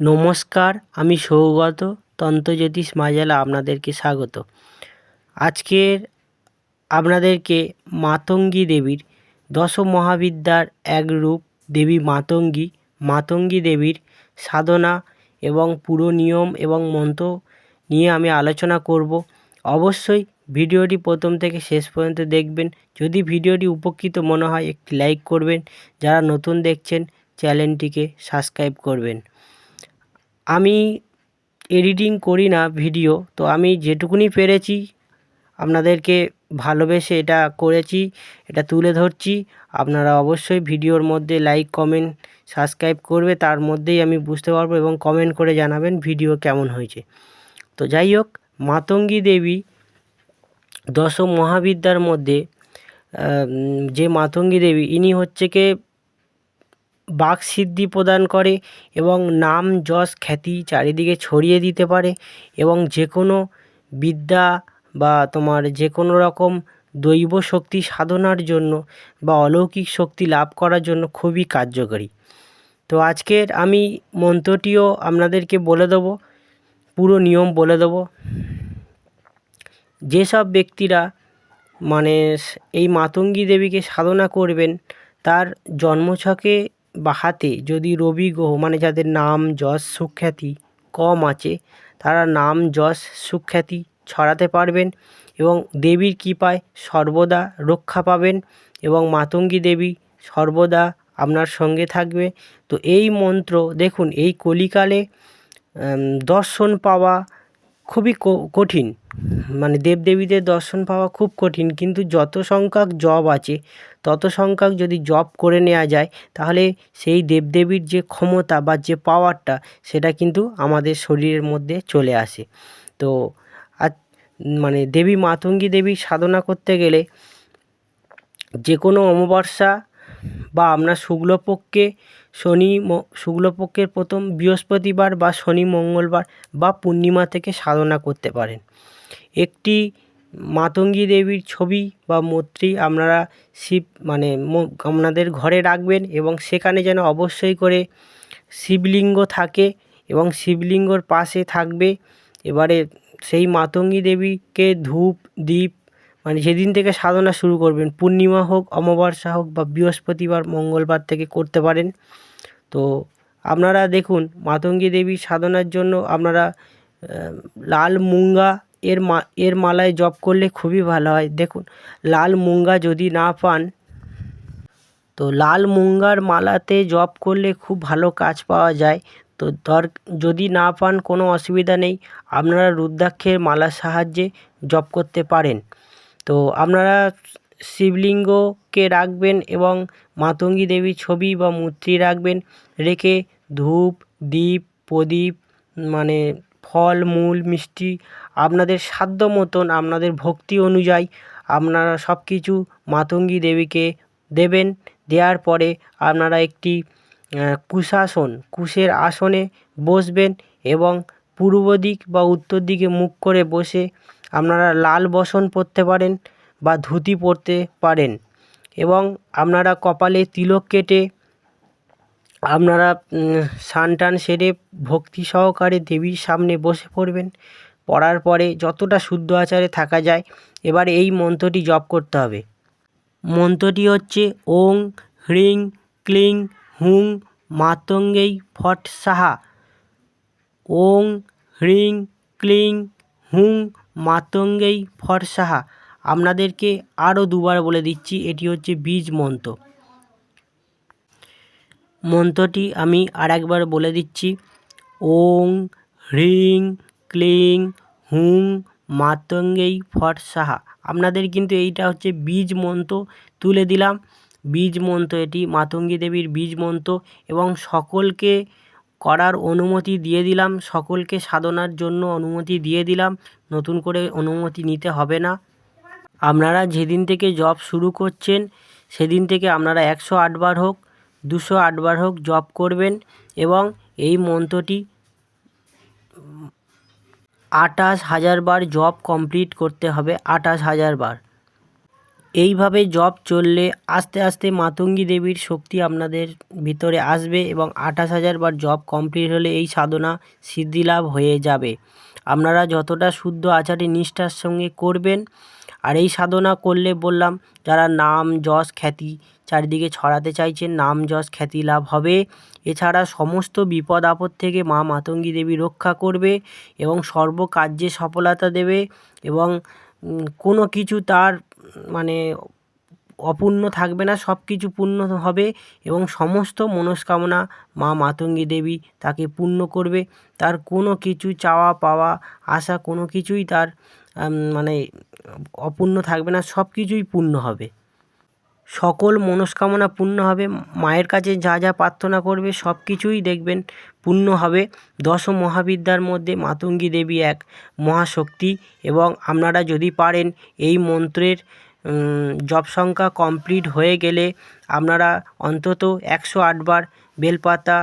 নমস্কার, আমি সৌগত তন্ত্রজ্যোতিষ মাজালা আপনাদেরকে স্বাগত। আজকের আপনাদেরকে মাতঙ্গী দেবীর দশ মহাবিদ্যার এক রূপ দেবী মাতঙ্গী মাতঙ্গী দেবীর সাধনা এবং পুরো নিয়ম এবং মন্ত্র নিয়ে আমি আলোচনা করব। অবশ্যই ভিডিওটি প্রথম থেকে শেষ পর্যন্ত দেখবেন। যদি ভিডিওটি উপকৃত মনে হয়, একটি লাইক করবেন। যারা নতুন দেখছেন, চ্যানেলটিকে সাবস্ক্রাইব করবেন। আমি এডিটিং করি না ভিডিও, তো আমি যেটুকুনি পেরেছি আপনাদেরকে ভালোবেসে এটা করেছি, এটা তুলে ধরছি। আপনারা অবশ্যই ভিডিওর মধ্যে লাইক কমেন্ট সাবস্ক্রাইব করবে, তার মধ্যেই আমি বুঝতে পারব এবং কমেন্ট করে জানাবেন ভিডিও কেমন হয়েছে। তো যাই হোক, মাতঙ্গী দেবী দশম মহাবিদ্যার মধ্যে যে মাতঙ্গী দেবী, ইনি হচ্ছে কে বাক সিদ্ধি প্রদান করে এবং নাম যশ খ্যাতি চারিদিকে ছড়িয়ে দিতে পারে এবং যে কোনো বিদ্যা বা তোমার যে কোনো রকম দৈব শক্তি সাধনার জন্য বা অলৌকিক শক্তি লাভ করার জন্য খুবই কার্যকরী। তো আজকের আমি মন্ত্রটিও আপনাদেরকে বলে দেবো, পুরো নিয়ম বলে দেবো। যেসব ব্যক্তিরা মানে এই মাতঙ্গী দেবীকে সাধনা করবেন, তার জন্মছকে বা হাতে যদি রবি গ্রহ মানে যাদের নাম যশ সুখ্যাতি কম আছে, তারা নাম যশ সুখ্যাতি ছড়াতে পারবেন এবং দেবীর কৃপায় সর্বদা রক্ষা পাবেন এবং মাতঙ্গী দেবী সর্বদা আপনার সঙ্গে থাকবে। তো এই মন্ত্র, দেখুন, এই কলিকালে দর্শন পাওয়া খুবই কঠিন। মানে দেবদেবীদের দর্শন পাওয়া খুব কঠিন, কিন্তু যত সংখ্যক জব আছে তত সংখ্যক যদি জপ করে নেওয়া যায়, তাহলে সেই দেবদেবীর যে ক্ষমতা বা যে পাওয়ারটা সেটা কিন্তু আমাদের শরীরের মধ্যে চলে আসে। তো আর মানে দেবী মাতঙ্গী দেবী সাধনা করতে গেলে যে কোনো অমাবস্যা বা আপনার শুক্লপক্ষে শনি শুক্লপক্ষের প্রথম বৃহস্পতিবার বা শনি মঙ্গলবার বা পূর্ণিমা থেকে সাধনা করতে পারেন। একটি মাতঙ্গী দেবীর ছবি বা মূর্তি আপনারা শিব মানে আপনাদের ঘরে রাখবেন এবং সেখানে যেন অবশ্যই করে শিবলিঙ্গ থাকে এবং শিবলিঙ্গর পাশে থাকবে। এবারে সেই মাতঙ্গী দেবীকে ধূপ দ্বীপ মানে যেদিন থেকে সাধনা শুরু করবেন। পূর্ণিমা হোক, অমাবস্যা হোক বা বৃহস্পতিবার, মঙ্গলবার থেকে করতে পারেন। তো আপনারা দেখুন, মাতঙ্গী দেবী সাধনার জন্য আপনারা লাল মুঙ্গা এর মা, এর মালায় জপ করলে খুবই ভালো হয়। দেখুন, লাল মুঙ্গা যদি না পান, তো লাল মুঙ্গার মালাতে জপ করলে খুব ভালো কাজ পাওয়া যায়। তো দর, যদি না পান, কোনো অসুবিধা নেই। আপনারা রুদ্রাক্ষের মালার সাহায্যে জপ করতে পারেন। তো আপনারা শিবলিঙ্গকে রাখবেন এবং মাতঙ্গী দেবীর ছবি বা মূর্তি রাখবেন। রেখে ধূপ দ্বীপ প্রদীপ মানে ফল, মূল, মিষ্টি আপনাদের সাধ্য মতন, আপনাদের ভক্তি অনুযায়ী আপনারা সব কিছু মাতঙ্গী দেবীকে দেবেন। দেওয়ার পরে আপনারা একটি কুশাসন, কুশের আসনে বসবেন এবং পূর্ব দিক বা উত্তর দিকে মুখ করে বসে আপনারা লাল বসন পরতে পারেন বা ধুতি পরতে পারেন এবং আপনারা কপালে তিলক কেটে আপনারা স্নান টান সেরে ভক্তি সহকারে দেবীর সামনে বসে পড়বেন। পড়ার পরে যতটা শুদ্ধ আচারে থাকা যায়, এবার এই মন্ত্রটি জপ করতে হবে। মন্ত্রটি হচ্ছে ওং, হ্রিং, ক্লিং, হুং, মাতঙ্গেই, ফট, সাহা। ওং, হ্রিং, ক্লিং, হুং, মাতঙ্গেই, ফট, সাহা। আপনাদেরকে আরও দুবার বলে দিচ্ছি, এটি হচ্ছে বীজ মন্ত্র। মন্ত্রটি আমি আর একবার বলে দিচ্ছি। ওং, হ্রিং ক্লিং হুং মাতঙ্গেই, ফট, সাহা। আপনাদের কিন্তু এইটা হচ্ছে বীজ মন্ত্র তুলে দিলাম। বীজ মন্ত্র এটি, মাতঙ্গী দেবীর বীজ মন্ত্র এবং সকলকে করার অনুমতি দিয়ে দিলাম। সকলকে সাধনার জন্য অনুমতি দিয়ে দিলাম। নতুন করে অনুমতি নিতে হবে না। আপনারা যেদিন থেকে জব শুরু করছেন, সেদিন থেকে আপনারা একশো আটবার হোক, দুশো আটবার হোক জব করবেন এবং এই মন্ত্রটি আটাশ হাজার বার জব কমপ্লিট করতে হবে আটাশ হাজার বার। এইভাবে জব চললে আস্তে আস্তে মাতঙ্গী দেবীর শক্তি আপনাদের ভিতরে আসবে এবং আঠাশ হাজার বার জব কমপ্লিট হলে এই সাধনা সিদ্ধিলাভ হয়ে যাবে। আপনারা যতটা শুদ্ধ আচারে নিষ্ঠার সঙ্গে করবেন আর এই সাধনা করলে বললাম, যারা নাম যশ খ্যাতি চারিদিকে ছড়াতে চাইছেন, নাম যশ খ্যাতি লাভ হবে। এছাড়া সমস্ত বিপদ আপদ থেকে মা মাতঙ্গী দেবী রক্ষা করবে এবং সর্বকার্যে সফলতা দেবে এবং কোনো কিছু তার মানে অপূর্ণ থাকবে না সব কিছু পূর্ণ হবে এবং সমস্ত মনস্কামনা মা মাতঙ্গী দেবী তাকে পূর্ণ করবে। তার কোনো কিছু চাওয়া পাওয়া, আশা কোনো কিছুই তার মানে অপূর্ণ থাকবে না, সব কিছুই পূর্ণ হবে। সকল মনস্কামনা পূর্ণ হবে, মায়ের কাছে যা যা প্রার্থনা করবে, সব কিছুই দেখবেন পূর্ণ হবে। দশ মহাবিদ্যার মধ্যে মাতঙ্গী দেবী এক মহাশক্তি এবং আপনারা যদি পারেন এই মন্ত্রের জপ সংখ্যা কমপ্লিট হয়ে গেলে আপনারা অন্তত একশো আটবার বেলপাতা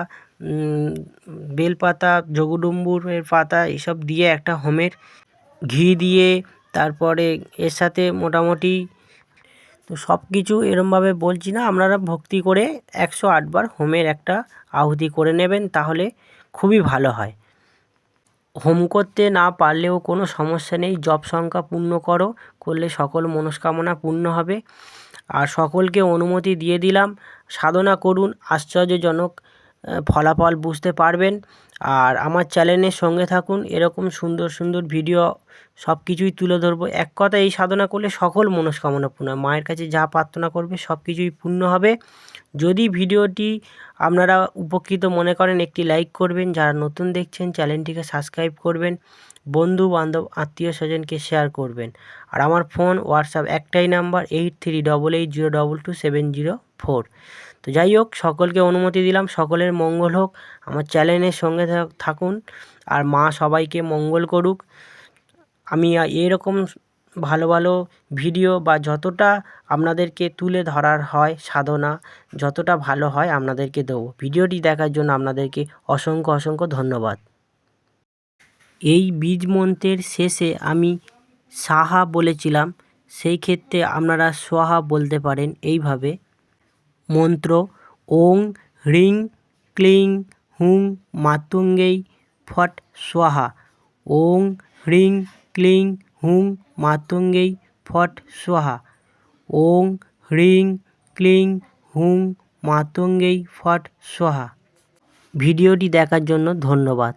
বেলপাতা জগুডুম্বুরের পাতা এসব দিয়ে একটা হোমের ঘি দিয়ে তারপরে এর সাথে মোটামুটি তো সব কিছু এরমভাবে বলছি না, আপনারা ভক্তি করে একশো আটবার হোমের একটা আহুতি করে নেবেন তাহলে খুবই ভালো হয়। হোম করতে না পারলেও কোনো সমস্যা নেই জব সংখ্যা পূর্ণ করো, করলে সকল মনস্কামনা পূর্ণ হবে। আর সকলকে অনুমতি দিয়ে দিলাম, সাধনা করুন, আশ্চর্যজনক ফলাফল বুঝতে পারবেন। আর আমার চ্যানেলের সঙ্গে থাকুন, এরকম সুন্দর সুন্দর ভিডিও সব কিছুই তুলে ধরবো। এক কথা, এই সাধনা করলে সকল মনস্কামনা পূর্ণ। মায়ের কাছে যা প্রার্থনা করবে সব কিছুই পূর্ণ হবে। যদি ভিডিওটি আপনারা উপকৃত মনে করেন, একটি লাইক করবেন। যারা নতুন দেখছেন, চ্যানেলটিকে সাবস্ক্রাইব করবেন। বন্ধু, বান্ধব, আত্মীয় স্বজনকে শেয়ার করবেন। আর আমার ফোন, হোয়াটসঅ্যাপ একটাই number, eight three double eight zero double two seven zero four. তো যাই হোক, সকলকে অনুমতি দিলাম, সকলের মঙ্গল হোক। আমার চ্যানেলের সঙ্গে থাকুন আর মা সবাইকে মঙ্গল করুক। আমি এরকম ভালো ভালো ভিডিও বা যতটা আপনাদেরকে তুলে ধরার হয় সাধনা, যতটা ভালো হয় আপনাদেরকে দেবো। ভিডিওটি দেখার জন্য আপনাদেরকে অসংখ্য অসংখ্য ধন্যবাদ। এই বীজ মন্ত্রের শেষে আমি সাহা বলেছিলাম, সেই ক্ষেত্রে আপনারা সোহা বলতে পারেন এইভাবে। মন্ত্র। ওং হ্রিং ক্লিং হুং মাতুঙ্গেই ফট সোহা ওং হ্রিং ক্লিং হুং মাতুঙ্গেই ফট সোহা ওং হ্রিং ক্লিং হুং মাতুঙ্গেই ফট সোহা ভিডিওটি দেখার জন্য ধন্যবাদ।